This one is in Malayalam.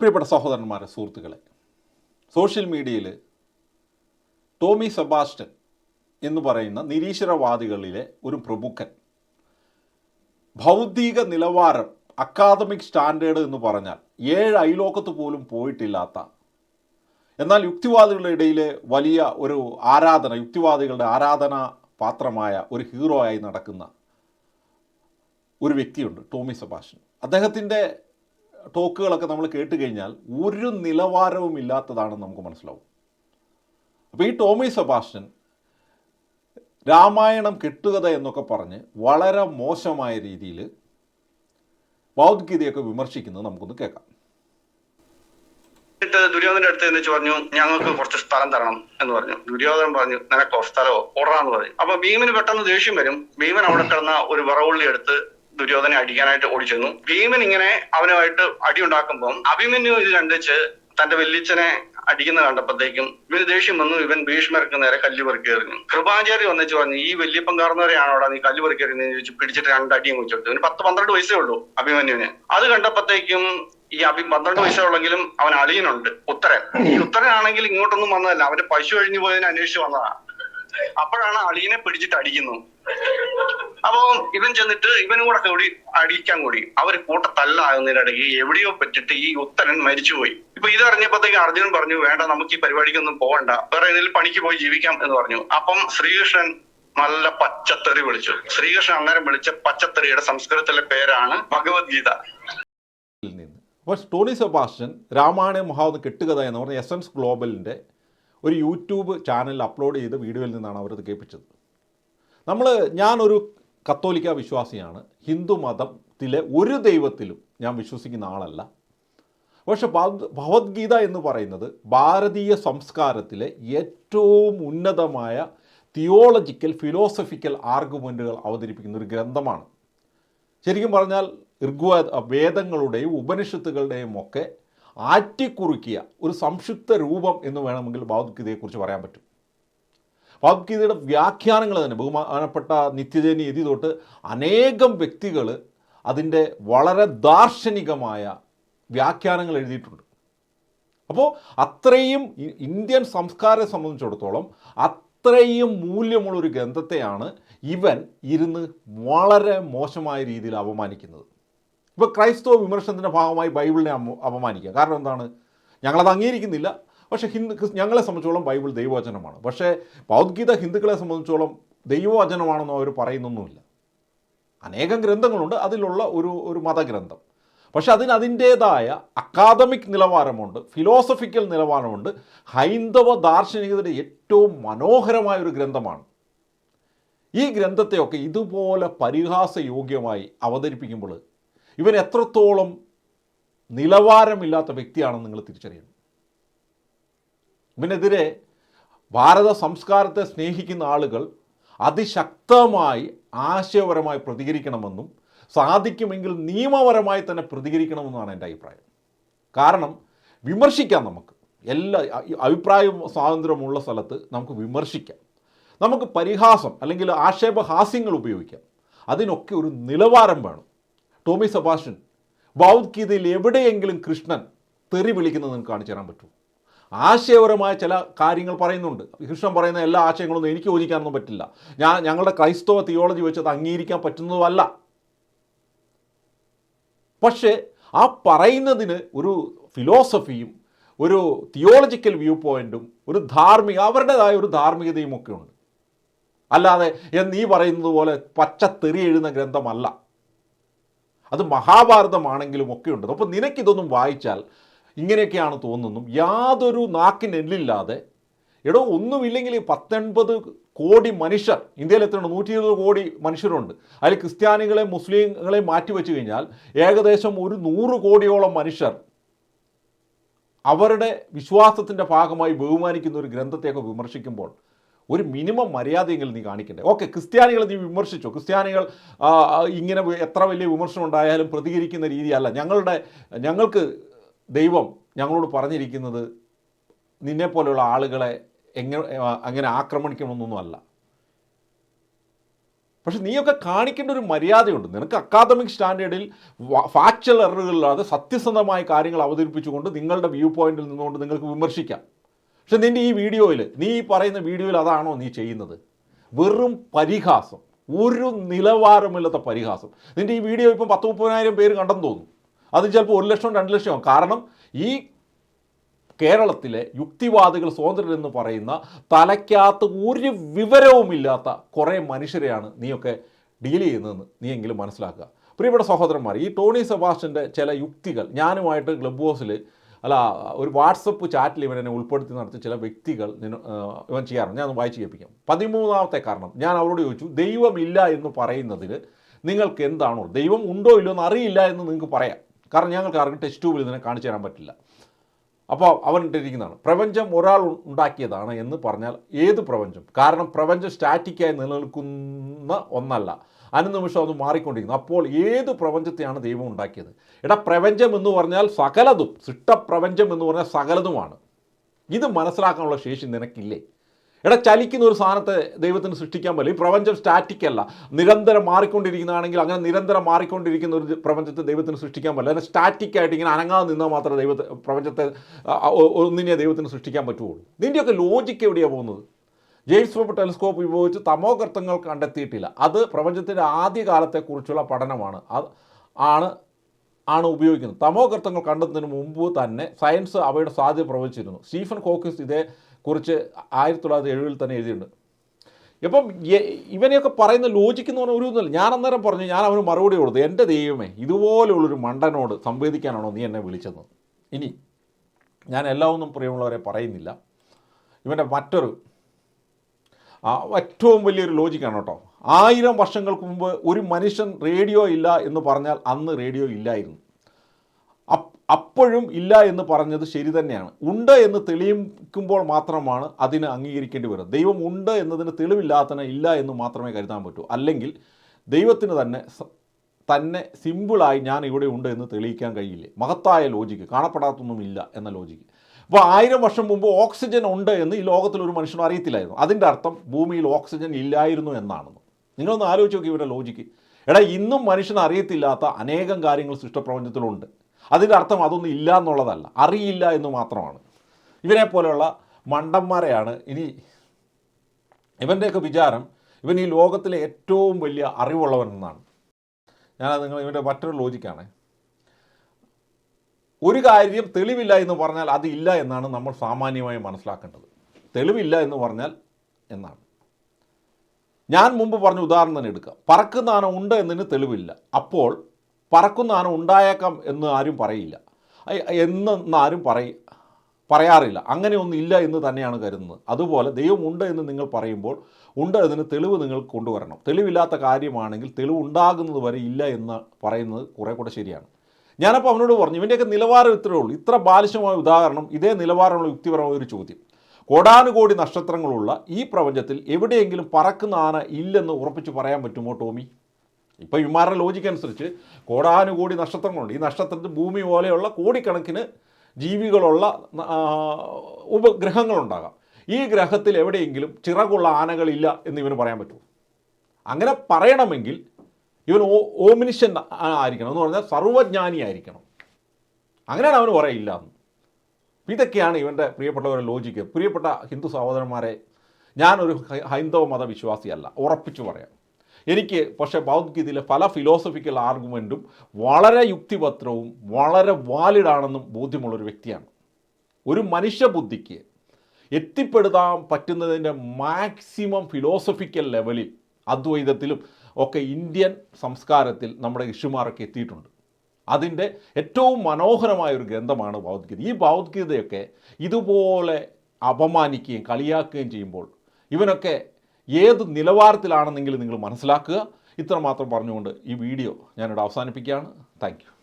പ്രിയപ്പെട്ട സഹോദരന്മാരെ സുഹൃത്തുക്കളെ സോഷ്യൽ മീഡിയയിൽ ടോമി സെബാസ്റ്റൻ എന്ന് പറയുന്ന നിരീശ്വരവാദികളിലെ ഒരു പ്രമുഖൻ ഭൗതിക നിലവാരം അക്കാദമിക് സ്റ്റാൻഡേർഡ് എന്ന് പറഞ്ഞാൽ ഏഴ് അയലോക്കത്ത് പോലും പോയിട്ടില്ലാത്ത എന്നാൽ യുക്തിവാദികളുടെ ഇടയിൽ വലിയ ഒരു ആരാധന യുക്തിവാദികളുടെ ആരാധന പാത്രമായ ഒരു ഹീറോ ആയി നടക്കുന്ന ഒരു വ്യക്തിയുണ്ട് ടോമി സെബാസ്റ്റൻ അദ്ദേഹത്തിന്റെ ടോക്കുകളൊക്കെ നമ്മൾ കേട്ട് കഴിഞ്ഞാൽ ഒരു നിലവാരവും ഇല്ലാത്തതാണെന്ന് നമുക്ക് മനസ്സിലാവും. അപ്പോൾ ഈ ടോമി സെബാസ്റ്റ്യൻ രാമായണം കെട്ടുകഥ എന്നൊക്കെ പറഞ്ഞ് വളരെ മോശമായ രീതിയിൽ ഭൗദ്ഗീതയൊക്കെ വിമർശിക്കുന്നത് നമുക്കൊന്ന് കേൾക്കാം. ദുര്യോധനന്റെ അടുത്ത് എന്നിട്ട് പറഞ്ഞു ഞങ്ങൾക്ക് കുറച്ച് സ്ഥലം തരണം എന്ന് പറഞ്ഞു. ദുര്യോധനൻ പറഞ്ഞു നിനക്കോ സ്ഥലമോ? ഓടാന്ന് പറഞ്ഞു അപ്പൊ ഭീമന് പെട്ടെന്ന് ദേഷ്യം വരും. ഭീമൻ അവിടെ കിടന്ന ഒരു വിറവുള്ളി എടുത്ത് ദുര്യോധനെ അടിക്കാനായിട്ട് ഓടിച്ചെന്നു. ഭീമൻ ഇങ്ങനെ അവനുമായിട്ട് അടി ഉണ്ടാക്കുമ്പോൾ അഭിമന്യു ഇത് കണ്ടിച്ച് തന്റെ വെല്ലിച്ചനെ അടിക്കുന്ന കണ്ടപ്പോഴത്തേക്കും ഇവന് ദേഷ്യം വന്നു. ഇവൻ ഭീഷ്മർക്ക് നേരെ കല്ല് പെറുക്കി എറിഞ്ഞു. കൃപാചാരി വന്നിച്ച് പറഞ്ഞു ഈ വല്യപ്പം കാർന്നവരെയാണോ അവിടെ നീ കല്ല് പെറുക്കി എറിഞ്ഞു ചോദിച്ചു പിടിച്ചിട്ട് രണ്ടടിയും കൊടുത്തു. ഇവന് പത്ത് പന്ത്രണ്ട് വയസ്സേ ഉള്ളൂ അഭിമന്യുവിന്. അത് കണ്ടപ്പോഴത്തേക്കും ഈ അഭി പന്ത്രണ്ട് വയസ്സുള്ളെങ്കിലും അവൻ അളിയനുണ്ട് ഉത്തരൻ. ഈ ഉത്തരനാണെങ്കിൽ ഇങ്ങോട്ടൊന്നും വന്നതല്ല. അവന്റെ പശു കഴിഞ്ഞു പോയതിനെ അന്വേഷിച്ച് വന്നതാ. അപ്പോഴാണ് അളിയനെ പിടിച്ചിട്ട് അടിക്കുന്നു. അപ്പൊ ഇവൻ ചെന്നിട്ട് ഇവനും കൂടെ കൂടി അടിക്കാൻ കൂടി. അവർ കൂട്ടത്തല്ലാകുന്നതിനിടയ്ക്ക് എവിടെയോ പറ്റിട്ട് ഈ ഉത്തരൻ മരിച്ചുപോയി. ഇപ്പൊ ഇത് അറിഞ്ഞപ്പോഴത്തേക്ക് അർജുനൻ പറഞ്ഞു വേണ്ട നമുക്ക് ഈ പരിപാടിക്കൊന്നും പോകണ്ട വേറെ ഏതെങ്കിലും പണിക്ക് പോയി ജീവിക്കാം എന്ന് പറഞ്ഞു. അപ്പം ശ്രീകൃഷ്ണൻ നല്ല പച്ചത്തെറി വിളിച്ചു. ശ്രീകൃഷ്ണൻ അന്നേരം വിളിച്ച പച്ചത്തെറിയുടെ സംസ്കൃതത്തിലെ പേരാണ് ഭഗവത്ഗീത. അപ്പോൾ ടോണി സെബാസ്റ്റ്യൻ രാമായണ മഹാവത് കെട്ടുകഥ എന്ന് പറഞ്ഞ എസൻസ് ഗ്ലോബലിന്റെ ഒരു യൂട്യൂബ് ചാനലിൽ അപ്ലോഡ് ചെയ്ത വീഡിയോയിൽ നിന്നാണ് അവരത് കേൾപ്പിച്ചത്. നമ്മൾ ഞാനൊരു കത്തോലിക്ക വിശ്വാസിയാണ്. ഹിന്ദു മതത്തിലെ ഒരു ദൈവത്തിലും ഞാൻ വിശ്വസിക്കുന്ന ആളല്ല. പക്ഷെ ഭഗ- ഭഗവത്ഗീത എന്ന് പറയുന്നത് ഭാരതീയ സംസ്കാരത്തിലെ ഏറ്റവും ഉന്നതമായ തിയോളജിക്കൽ ഫിലോസഫിക്കൽ ആർഗ്യുമെന്റുകൾ അവതരിപ്പിക്കുന്ന ഒരു ഗ്രന്ഥമാണ്. ശരിക്കും പറഞ്ഞാൽ ഋഗ്വേദ വേദങ്ങളുടെയും ഉപനിഷത്തുകളുടെയും ഒക്കെ ആറ്റിക്കുറുക്കിയ ഒരു സംക്ഷിപ്ത രൂപം എന്ന് വേണമെങ്കിൽ ഭഗവത്ഗീതയെക്കുറിച്ച് പറയാൻ പറ്റും. ഭഗവത്ഗീതയുടെ വ്യാഖ്യാനങ്ങൾ തന്നെ ബഹുമാനപ്പെട്ട നിത്യജനി എതി തൊട്ട് അനേകം വ്യക്തികൾ അതിന്റെ വളരെ ദാർശനികമായ വ്യാഖ്യാനങ്ങൾ എഴുതിയിട്ടുണ്ട്. അപ്പോൾ അത്രയും ഇന്ത്യൻ സംസ്കാരത്തെ സംബന്ധിച്ചിടത്തോളം അത്രയും മൂല്യമുള്ളൊരു ഗ്രന്ഥത്തെയാണ് ഇവൻ ഇരുന്ന് വളരെ മോശമായ രീതിയിൽ അപമാനിക്കുന്നത്. ഇപ്പോൾ ക്രൈസ്തവ വിമർശനത്തിന്റെ ഭാഗമായി ബൈബിളിനെ അപമാനിക്കുക. കാരണം എന്താണ്? ഞങ്ങളത് അംഗീകരിക്കുന്നില്ല. പക്ഷേ ഹിന്ദു ഞങ്ങളെ സംബന്ധിച്ചോളം ബൈബിൾ ദൈവവചനമാണ്. പക്ഷേ ഭൗദ്ഗീത ഹിന്ദുക്കളെ സംബന്ധിച്ചോളം ദൈവവചനമാണെന്ന് അവർ പറയുന്നൊന്നുമില്ല. അനേകം ഗ്രന്ഥങ്ങളുണ്ട്. അതിലുള്ള ഒരു ഒരു മതഗ്രന്ഥം. പക്ഷെ അതിന് അതിന്റേതായ അക്കാദമിക് നിലവാരമുണ്ട്. ഫിലോസഫിക്കൽ നിലവാരമുണ്ട്. ഹൈന്ദവ ദാർശനികതയുടെ ഏറ്റവും മനോഹരമായ ഒരു ഗ്രന്ഥമാണ്. ഈ ഗ്രന്ഥത്തെയൊക്കെ ഇതുപോലെ പരിഹാസയോഗ്യമായി അവതരിപ്പിക്കുമ്പോൾ ഇവൻ എത്രത്തോളം നിലവാരമില്ലാത്ത വ്യക്തിയാണെന്ന് നിങ്ങൾ തിരിച്ചറിയണം. ഇവനെതിരെ ഭാരത സംസ്കാരത്തെ സ്നേഹിക്കുന്ന ആളുകൾ അതിശക്തമായി ആശയപരമായി പ്രതികരിക്കണമെന്നും സാധിക്കുമെങ്കിൽ നിയമപരമായി തന്നെ പ്രതികരിക്കണമെന്നാണ് എന്റെ അഭിപ്രായം. കാരണം വിമർശിക്കാം നമുക്ക്. എല്ലാ അഭിപ്രായ സ്വാതന്ത്ര്യമുള്ള സ്ഥലത്ത് നമുക്ക് വിമർശിക്കാം. നമുക്ക് പരിഹാസം അല്ലെങ്കിൽ ആക്ഷേപഹാസ്യങ്ങൾ ഉപയോഗിക്കാം. അതിനൊക്കെ ഒരു നിലവാരം വേണം. ടോമി സെബാസ്റ്റ്യൻ ഭൗദ്ഗീതയിൽ എവിടെയെങ്കിലും കൃഷ്ണൻ തെറി വിളിക്കുന്നത് നിങ്ങൾക്ക് കാണിച്ചു തരാൻ പറ്റുമോ? ആശയപരമായ ചില കാര്യങ്ങൾ പറയുന്നുണ്ട്. കൃഷ്ണൻ പറയുന്ന എല്ലാ ആശയങ്ങളൊന്നും എനിക്ക് യോജിക്കാനൊന്നും പറ്റില്ല. ഞാൻ ഞങ്ങളുടെ ക്രൈസ്തവ തിയോളജി വെച്ച് അംഗീകരിക്കാൻ പറ്റുന്നതുമല്ല പക്ഷേ ആ പറയുന്നതിന് ഒരു ഫിലോസഫിയും ഒരു തിയോളജിക്കൽ വ്യൂ പോയിന്റും ഒരു ധാർമ്മിക അവരുടേതായ ഒരു ധാർമ്മികതയും ഒക്കെ ഉണ്ട്. അല്ലാതെ എന്ന് നീ പറയുന്നത് പോലെ പച്ച തെറി എഴുതുന്ന ഗ്രന്ഥമല്ല. അത് മഹാഭാരതമാണെങ്കിലും ഒക്കെ ഉണ്ട് അപ്പോൾ നിനക്കിതൊന്നും വായിച്ചാൽ ഇങ്ങനെയൊക്കെയാണ് തോന്നുന്നു യാതൊരു നാക്കിനെല്ലില്ലാതെ എടോ ഒന്നുമില്ലെങ്കിൽ പത്തൊൻപത് കോടി മനുഷ്യർ ഇന്ത്യയിൽ എത്രയുണ്ട്? നൂറ്റി ഇരുപത് കോടി മനുഷ്യരുണ്ട്. അതിൽ ക്രിസ്ത്യാനികളെ മുസ്ലിങ്ങളെ മാറ്റി വെച്ച് കഴിഞ്ഞാൽ ഏകദേശം ഒരു നൂറ് കോടിയോളം മനുഷ്യർ അവരുടെ വിശ്വാസത്തിന്റെ ഭാഗമായി ബഹുമാനിക്കുന്ന ഒരു ഗ്രന്ഥത്തെയൊക്കെ വിമർശിക്കുമ്പോൾ ഒരു മിനിമം മര്യാദയെങ്കിലും നീ കാണിക്കണ്ടേ? ഓക്കെ ക്രിസ്ത്യാനികൾ നീ വിമർശിച്ചു? ക്രിസ്ത്യാനികൾ ഇങ്ങനെ എത്ര വലിയ വിമർശനം ഉണ്ടായാലും പ്രതികരിക്കുന്ന രീതിയല്ല. ഞങ്ങളുടെ ഞങ്ങൾക്ക് ദൈവം ഞങ്ങളോട് പറഞ്ഞിരിക്കുന്നത് നിന്നെപ്പോലെയുള്ള ആളുകളെ എങ്ങനെ അങ്ങനെ ആക്രമിക്കണമെന്നൊന്നുമല്ല പക്ഷെ നീയൊക്കെ കാണിക്കേണ്ട ഒരു മര്യാദയുണ്ട്. നിനക്ക് അക്കാദമിക് സ്റ്റാൻഡേർഡിൽ ഫാക്ച്വൽ എററുകളില്ലാതെ സത്യസന്ധമായ കാര്യങ്ങൾ അവതരിപ്പിച്ചുകൊണ്ട് നിങ്ങളുടെ വ്യൂ പോയിന്റിൽ നിന്നുകൊണ്ട് നിങ്ങൾക്ക് വിമർശിക്കാം. പക്ഷെ നിന്റെ ഈ വീഡിയോയിൽ നീ ഈ പറയുന്ന വീഡിയോയിൽ അതാണോ നീ ചെയ്യുന്നത്? വെറും പരിഹാസം ഒരു നിലവാരമില്ലാത്ത പരിഹാസം. നിന്റെ ഈ വീഡിയോ ഇപ്പം പത്ത് മുപ്പതിനായിരം പേര് കണ്ടെന്ന് തോന്നുന്നു. അത് ചിലപ്പോൾ ഒരു ലക്ഷം രണ്ട് ലക്ഷം കാരണം ഈ കേരളത്തിലെ യുക്തിവാദികൾ സ്വതന്ത്രർ എന്ന് പറയുന്ന തലയ്ക്കകത്ത് ഒരു വിവരവുമില്ലാത്ത കുറേ മനുഷ്യരെയാണ് നീയൊക്കെ ഡീൽ ചെയ്യുന്നതെന്ന് നീയെങ്കിലും മനസ്സിലാക്കുക. പ്രിയപ്പെട്ട സഹോദരന്മാർ ഈ ടോണി സെബാസ്റ്റ്യന്റെ ചില യുക്തികൾ ഞാനുമായിട്ട് ക്ലബ് ഹൗസിൽ അല്ല ഒരു വാട്സപ്പ് ചാറ്റിൽ ഇവൻ എന്നെ ഉൾപ്പെടുത്തി നടത്തിയ ചില വ്യക്തികൾ ഇവൻ ചെയ്യാറുണ്ട്. ഞാൻ വായിച്ച് കേൾപ്പിക്കാം. പതിമൂന്നാമത്തെ കാരണം. ഞാൻ അവരോട് ചോദിച്ചു ദൈവമില്ല എന്ന് പറയുന്നതിന് നിങ്ങൾക്ക് എന്താണോ? ദൈവം ഉണ്ടോ ഇല്ലയോ എന്ന് അറിയില്ല എന്ന് നിങ്ങൾക്ക് പറയാം. കാരണം ഞങ്ങൾക്ക് ആർക്കും ടെസ്റ്റ് ട്യൂബിൽ ഇതിനെ കാണിച്ചു തരാൻ പറ്റില്ല. അപ്പോൾ അവൻ ഇട്ടിരിക്കുന്നതാണ്. പ്രപഞ്ചം ഒരാൾ ഉണ്ടാക്കിയതാണ് എന്ന് പറഞ്ഞാൽ ഏത് പ്രപഞ്ചം? കാരണം പ്രപഞ്ചം സ്റ്റാറ്റിക്കായി നിലനിൽക്കുന്ന ഒന്നല്ല. അനുനിമിഷം അത് മാറിക്കൊണ്ടിരിക്കുന്നു. അപ്പോൾ ഏത് പ്രപഞ്ചത്തെയാണ് ദൈവം ഉണ്ടാക്കിയത്? എടാ പ്രപഞ്ചം എന്ന് പറഞ്ഞാൽ സകലതും സിട്ടപ്രപഞ്ചം എന്ന് പറഞ്ഞാൽ സകലതുമാണ്. ഇത് മനസ്സിലാക്കാനുള്ള ശേഷി നിനക്കില്ലേ? എടാ ചലിക്കുന്ന ഒരു സാധനത്തെ ദൈവത്തിന് സൃഷ്ടിക്കാൻ പറ്റില്ല. ഈ പ്രപഞ്ചം സ്റ്റാറ്റിക് അല്ല. നിരന്തരം മാറിക്കൊണ്ടിരിക്കുന്നതാണെങ്കിൽ അങ്ങനെ നിരന്തരം മാറിക്കൊണ്ടിരിക്കുന്ന ഒരു പ്രപഞ്ചത്തെ ദൈവത്തിന് സൃഷ്ടിക്കാൻ പറ്റില്ല. അതിനെ സ്റ്റാറ്റിക് ആയിട്ട് ഇങ്ങനെ അനങ്ങാതെ നിന്നാൽ മാത്രമേ ദൈവത്തെ പ്രപഞ്ചത്തെ ഒന്നിനെ ദൈവത്തിന് സൃഷ്ടിക്കാൻ പറ്റുള്ളൂ ഇതിന്റെയൊക്കെ ലോജിക്ക് എവിടെയാണ് പോകുന്നത്? ജെയിംസ് വെബ് ടെലിസ്കോപ്പ് ഉപയോഗിച്ച് തമോഗർത്തങ്ങൾ കണ്ടെത്തിയിട്ടില്ല. അത് പ്രപഞ്ചത്തിന്റെ ആദ്യകാലത്തെക്കുറിച്ചുള്ള പഠനമാണ്. അത് ആണ് ആണ് ഉപയോഗിക്കുന്നത്. തമോഗർത്തങ്ങൾ കണ്ടെത്തുന്നതിന് മുമ്പ് തന്നെ സയൻസ് അവയുടെ സാധ്യത പ്രവചിച്ചിരുന്നു. സ്റ്റീഫൻ കോക്കിസ് ഇതേ കുറിച്ച് ആയിരത്തി തൊള്ളായിരത്തി എഴുപതിൽ തന്നെ എഴുതിയിട്ടുണ്ട്. ഇപ്പം ഇവനെയൊക്കെ പറയുന്ന ലോജിക്ക് എന്ന് പറഞ്ഞാൽ ഒരു ഒന്നുമില്ല ഞാൻ അന്നേരം പറഞ്ഞു ഞാൻ അവന് മറുപടി കൊടുത്തു. എന്റെ ദൈവമേ ഇതുപോലെയുള്ളൊരു മണ്ടനോട് സംവേദിക്കാനാണോ നീ എന്നെ വിളിച്ചത്? ഇനി ഞാൻ എല്ലാ ഒന്നും പ്രിയമുള്ളവരെ പറയുന്നില്ല. ഇവന്റെ മറ്റൊരു ഏറ്റവും വലിയൊരു ലോജിക്കാണ് കേട്ടോ. ആയിരം വർഷങ്ങൾക്ക് മുമ്പ് ഒരു മനുഷ്യൻ റേഡിയോ ഇല്ല എന്ന് പറഞ്ഞാൽ അന്ന് റേഡിയോ ഇല്ലായിരുന്നു. അപ്പ് അപ്പോഴും ഇല്ല എന്ന് പറഞ്ഞത് ശരി തന്നെയാണ്. ഉണ്ട് എന്ന് തെളിയിക്കുമ്പോൾ മാത്രമാണ് അതിന് അംഗീകരിക്കേണ്ടി വരുന്നത്. ദൈവം ഉണ്ട് എന്നതിന് തെളിവില്ലാത്തതിന് ഇല്ല എന്ന് മാത്രമേ കരുതാൻ പറ്റൂ. അല്ലെങ്കിൽ ദൈവത്തിന് തന്നെ തന്നെ സിമ്പിളായി ഞാൻ ഇവിടെ ഉണ്ട് എന്ന് തെളിയിക്കാൻ കഴിയില്ലേ? മഹത്തായ ലോജിക്ക് കാണപ്പെടാത്തൊന്നുമില്ല എന്ന ലോജിക്ക് അപ്പോൾ ആയിരം വർഷം മുമ്പ് ഓക്സിജൻ ഉണ്ട് എന്ന് ഈ ലോകത്തിൽ ഒരു മനുഷ്യനും അറിയത്തില്ലായിരുന്നു. അതിന്റെ അർത്ഥം ഭൂമിയിൽ ഓക്സിജൻ ഇല്ലായിരുന്നു എന്നാണെന്ന്. നിങ്ങളൊന്ന് ആലോചിച്ച് നോക്കി ഇവരുടെ ലോജിക്ക് എടാ ഇന്നും മനുഷ്യന് അറിയത്തില്ലാത്ത അനേകം കാര്യങ്ങൾ സൃഷ്ടപ്രപഞ്ചത്തിലുണ്ട്. അതിന്റെ അർത്ഥം അതൊന്നും ഇല്ല എന്നുള്ളതല്ല. അറിയില്ല എന്ന് മാത്രമാണ്. ഇവരെ പോലെയുള്ള മണ്ടന്മാരെയാണ് ഇനി ഇവന്റെയൊക്കെ വിചാരം ഇവൻ ഈ ലോകത്തിലെ ഏറ്റവും വലിയ അറിവുള്ളവൻ എന്നാണ്. ഞാനത് നിങ്ങൾ ഇവന്റെ മറ്റൊരു ലോജിക്കാണ് ഒരു കാര്യം തെളിവില്ല എന്ന് പറഞ്ഞാൽ അത് ഇല്ല എന്നാണ് നമ്മൾ സാമാന്യമായി മനസ്സിലാക്കേണ്ടത്. തെളിവില്ല എന്ന് പറഞ്ഞാൽ എന്നാണ്? ഞാൻ മുമ്പ് പറഞ്ഞ ഉദാഹരണം തന്നെ എടുക്കാം. പറക്കുന്ന ആന ഉണ്ട് എന്നതിന് തെളിവില്ല. അപ്പോൾ പറക്കുന്ന ആന ഉണ്ടായേക്കാം എന്ന് ആരും പറയില്ല. എന്ന് ആരും പറയ പറയാറില്ല. അങ്ങനെയൊന്നും ഇല്ല എന്ന് തന്നെയാണ് കരുതുന്നത്. അതുപോലെ ദൈവം ഉണ്ട് എന്ന് നിങ്ങൾ പറയുമ്പോൾ ഉണ്ട് എന്നതിന് തെളിവ് നിങ്ങൾ കൊണ്ടുവരണം. തെളിവില്ലാത്ത കാര്യമാണെങ്കിൽ തെളിവ് ഉണ്ടാകുന്നത് വരെ ഇല്ല എന്ന് പറയുന്നത് കുറേ കൂടെ ശരിയാണ്. ഞാനപ്പോൾ അവനോട് പറഞ്ഞു ഇവന്റെയൊക്കെ നിലവാരം ഇത്രയേ ഉള്ളൂ. ഇത്ര ബാലിശമായ ഉദാഹരണം ഇതേ നിലവാരമുള്ള യുക്തിപരമായ ഒരു ചോദ്യം. കോടാനുകോടി നക്ഷത്രങ്ങളുള്ള ഈ പ്രപഞ്ചത്തിൽ എവിടെയെങ്കിലും പറക്കുന്ന ആന ഇല്ലെന്ന് ഉറപ്പിച്ച് പറയാൻ പറ്റുമോ ടോമി? ഇപ്പോൾ ഇമാരുടെ ലോജിക്ക് അനുസരിച്ച് കോടാനുകോടി നക്ഷത്രങ്ങളുണ്ട്. ഈ നക്ഷത്രത്തിൽ ഭൂമി പോലെയുള്ള കോടിക്കണക്കിന് ജീവികളുള്ള ഉപഗ്രഹങ്ങളുണ്ടാകാം. ഈ ഗ്രഹത്തിൽ എവിടെയെങ്കിലും ചിറകുള്ള ആനകളില്ല എന്ന് ഇവന് പറയാൻ പറ്റുമോ? അങ്ങനെ പറയണമെങ്കിൽ ഇവൻ ഓ ഓമിനിഷ്യൻ ആയിരിക്കണം എന്ന് പറഞ്ഞാൽ സർവജ്ഞാനി ആയിരിക്കണം അങ്ങനെയാണ് അവന് പറയില്ല ഇതൊക്കെയാണ് ഇവന്റെ പ്രിയപ്പെട്ടവരുടെ ലോജിക്ക് പ്രിയപ്പെട്ട ഹിന്ദു സഹോദരന്മാരെ ഞാനൊരു ഹൈന്ദവ മതവിശ്വാസിയല്ല ഉറപ്പിച്ചു പറയാം. എനിക്ക് പക്ഷേ ഭഗവത്ഗീതയിലെ പല ഫിലോസഫിക്കൽ ആർഗ്യുമെന്റും വളരെ യുക്തിപത്രവും വളരെ വാലിഡാണെന്നും ബോധ്യമുള്ളൊരു വ്യക്തിയാണ്. ഒരു മനുഷ്യബുദ്ധിക്ക് എത്തിപ്പെടുത്താൻ പറ്റുന്നതിന്റെ മാക്സിമം ഫിലോസഫിക്കൽ ലെവലിൽ അദ്വൈതത്തിലും ഒക്കെ ഇന്ത്യൻ സംസ്കാരത്തിൽ നമ്മുടെ ഋഷിമാരൊക്കെ എത്തിയിട്ടുണ്ട്. അതിന്റെ ഏറ്റവും മനോഹരമായ ഒരു ഗ്രന്ഥമാണ് ഭഗവത്ഗീത. ഈ ഭഗവത്ഗീതയൊക്കെ ഇതുപോലെ അപമാനിക്കുകയും കളിയാക്കുകയും ചെയ്യുമ്പോൾ ഇവനൊക്കെ ഏത് നിലവാരത്തിലാണെന്നെങ്കിലും നിങ്ങൾ മനസ്സിലാക്കുക. ഇത്രമാത്രം പറഞ്ഞുകൊണ്ട് ഈ വീഡിയോ ഞാനിവിടെ അവസാനിപ്പിക്കുകയാണ്. താങ്ക്